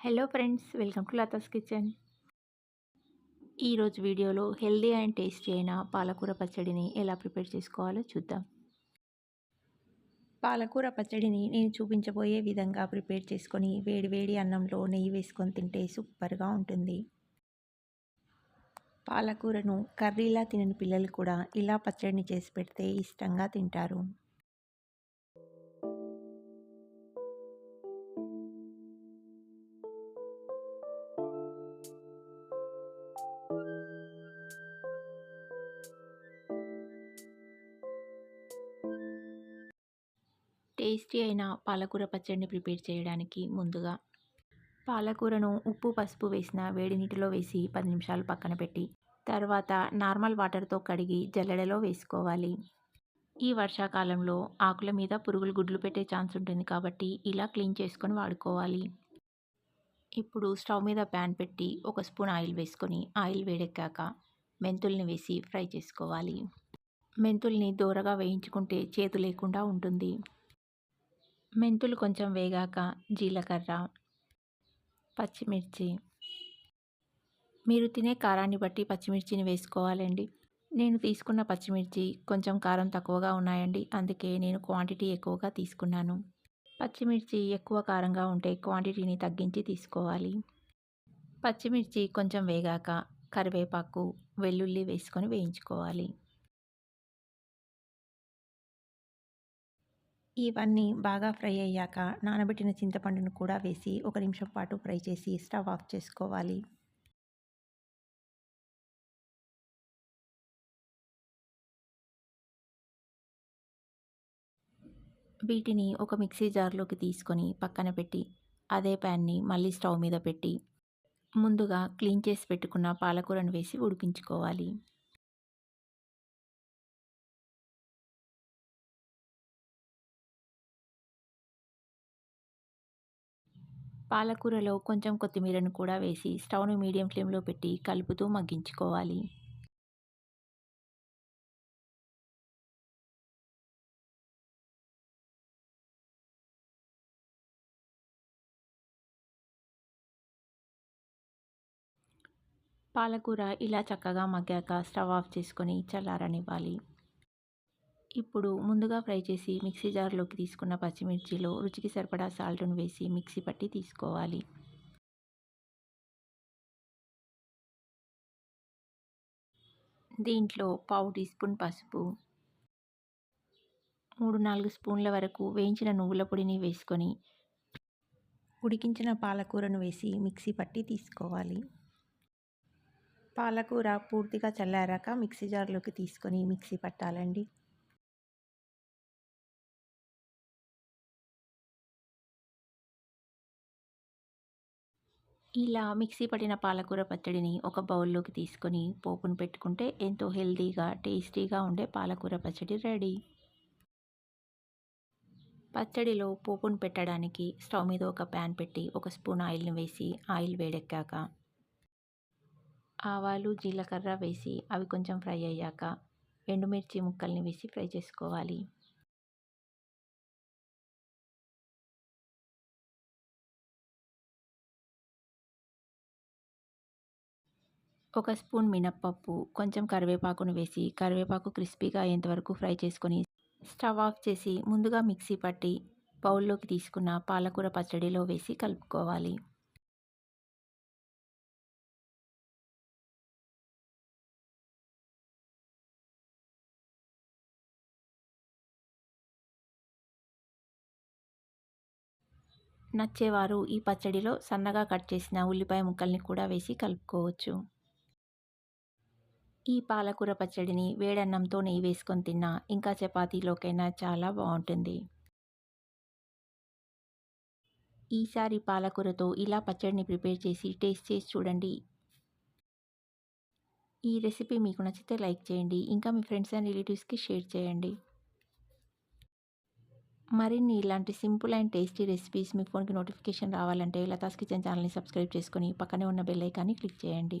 Hello friends welcome to Lata's kitchen ఈరోజు వీడియోలో healthy and tasty అయిన పాలకూర పచ్చడిని ఎలా ప్రిపేర్ చేసుకోవాలో చూద్దాం. పాలకూర పచ్చడిని నేను చూపించబోయే విధంగా ప్రిపేర్ చేసుకొని వేడి వేడి అన్నంలో నెయ్యి వేసుకొని తింటే సూపర్గా ఉంటుంది. పాలకూరను కర్రీలా తినని పిల్లలు కూడా ఇలా పచ్చడిని చేసి పెడితే ఇష్టంగా తింటారు. టేస్టీ అయిన పాలకూర పచ్చడిని ప్రిపేర్ చేయడానికి ముందుగా పాలకూరను ఉప్పు పసుపు వేసిన వేడి నీటిలో వేసి పది నిమిషాలు పక్కన పెట్టి తర్వాత నార్మల్ వాటర్తో కడిగి జల్లెడలో వేసుకోవాలి. ఈ వర్షాకాలంలో ఆకుల మీద పురుగులు గుడ్లు పెట్టే ఛాన్స్ ఉంటుంది కాబట్టి ఇలా క్లీన్ చేసుకొని వాడుకోవాలి. ఇప్పుడు స్టవ్ మీద ప్యాన్ పెట్టి ఒక స్పూన్ ఆయిల్ వేసుకొని ఆయిల్ వేడెక్కాక మెంతుల్ని వేసి ఫ్రై చేసుకోవాలి. మెంతుల్ని దూరగా వేయించుకుంటే చేతు లేకుండా ఉంటుంది. మెంతులు కొంచెం వేగాక జీలకర్ర పచ్చిమిర్చి. మీరు తినే కారాన్ని బట్టి పచ్చిమిర్చిని వేసుకోవాలండి. నేను తీసుకున్న పచ్చిమిర్చి కొంచెం కారం తక్కువగా ఉన్నాయండి. అందుకే నేను క్వాంటిటీ ఎక్కువగా తీసుకున్నాను. పచ్చిమిర్చి ఎక్కువ కారంగా ఉంటే క్వాంటిటీని తగ్గించి తీసుకోవాలి. పచ్చిమిర్చి కొంచెం వేగాక కరివేపాకు వెల్లుల్లి వేసుకొని వేయించుకోవాలి. ఇవన్నీ బాగా ఫ్రై అయ్యాక నానబెట్టిన చింతపండును కూడా వేసి ఒక నిమిషం పాటు ఫ్రై చేసి స్టవ్ ఆఫ్ చేసుకోవాలి. వీటిని ఒక మిక్సీ జార్లోకి తీసుకొని పక్కన పెట్టి అదే ప్యాన్ని మళ్ళీ స్టవ్ మీద పెట్టి ముందుగా క్లీన్ చేసి పెట్టుకున్న పాలకూరను వేసి ఉడికించుకోవాలి. పాలకూరలో కొంచెం కొత్తిమీరను కూడా వేసి స్టవ్ను మీడియం ఫ్లేమ్లో పెట్టి కలుపుతూ మగ్గించుకోవాలి. పాలకూర ఇలా చక్కగా మగ్గాక స్టవ్ ఆఫ్ చేసుకొని చల్లారనివ్వాలి. ఇప్పుడు ముందుగా ఫ్రై చేసి మిక్సీ జార్లోకి తీసుకున్న పచ్చిమిర్చిలో రుచికి సరిపడా సాల్ట్ను వేసి మిక్సీ పట్టి తీసుకోవాలి. దీంట్లో పావు టీ స్పూన్ పసుపు మూడు నాలుగు స్పూన్ల వరకు వేయించిన నువ్వుల పొడిని వేసుకొని ఉడికించిన పాలకూరను వేసి మిక్సీ పట్టి తీసుకోవాలి. పాలకూర పూర్తిగా చల్లారాక మిక్సీ జార్లోకి తీసుకొని మిక్సీ పట్టాలండి. ఇలా మిక్సీ పట్టిన పాలకూర పచ్చడిని ఒక బౌల్లోకి తీసుకొని పోపును పెట్టుకుంటే ఎంతో హెల్తీగా టేస్టీగా ఉండే పాలకూర పచ్చడి రెడీ. పచ్చడిలో పోపును పెట్టడానికి స్టవ్ మీద ఒక ప్యాన్ పెట్టి ఒక స్పూన్ ఆయిల్ని వేసి ఆయిల్ వేడెక్కాక ఆవాలు జీలకర్ర వేసి అవి కొంచెం ఫ్రై అయ్యాక ఎండుమిర్చి ముక్కల్ని వేసి ఫ్రై చేసుకోవాలి. ఒక స్పూన్ మినప్పప్పు కొంచెం కరివేపాకును వేసి కరివేపాకు క్రిస్పీగా అయ్యేంతవరకు ఫ్రై చేసుకొని స్టవ్ ఆఫ్ చేసి ముందుగా మిక్సీ పట్టి బౌల్లోకి తీసుకున్న పాలకూర పచ్చడిలో వేసి కలుపుకోవాలి. నచ్చేవారు ఈ పచ్చడిలో సన్నగా కట్ చేసిన ఉల్లిపాయ ముక్కల్ని కూడా వేసి కలుపుకోవచ్చు. ఈ పాలకూర పచ్చడిని వేడన్నంతో నెయ్యి వేసుకొని తిన్నా ఇంకా చపాతీలోకైనా చాలా బాగుంటుంది. ఈసారి పాలకూరతో ఇలా పచ్చడిని ప్రిపేర్ చేసి టేస్ట్ చేసి చూడండి. ఈ రెసిపీ మీకు నచ్చితే లైక్ చేయండి ఇంకా మీ ఫ్రెండ్స్ అండ్ రిలేటివ్స్కి షేర్ చేయండి. మరిన్ని ఇలాంటి సింపుల్ అండ్ టేస్టీ రెసిపీస్ మీ ఫోన్కి నోటిఫికేషన్ రావాలంటే లతాస్ కిచెన్ ఛానల్ని సబ్స్క్రైబ్ చేసుకొని పక్కనే ఉన్న బెల్ ఐకాన్ని క్లిక్ చేయండి.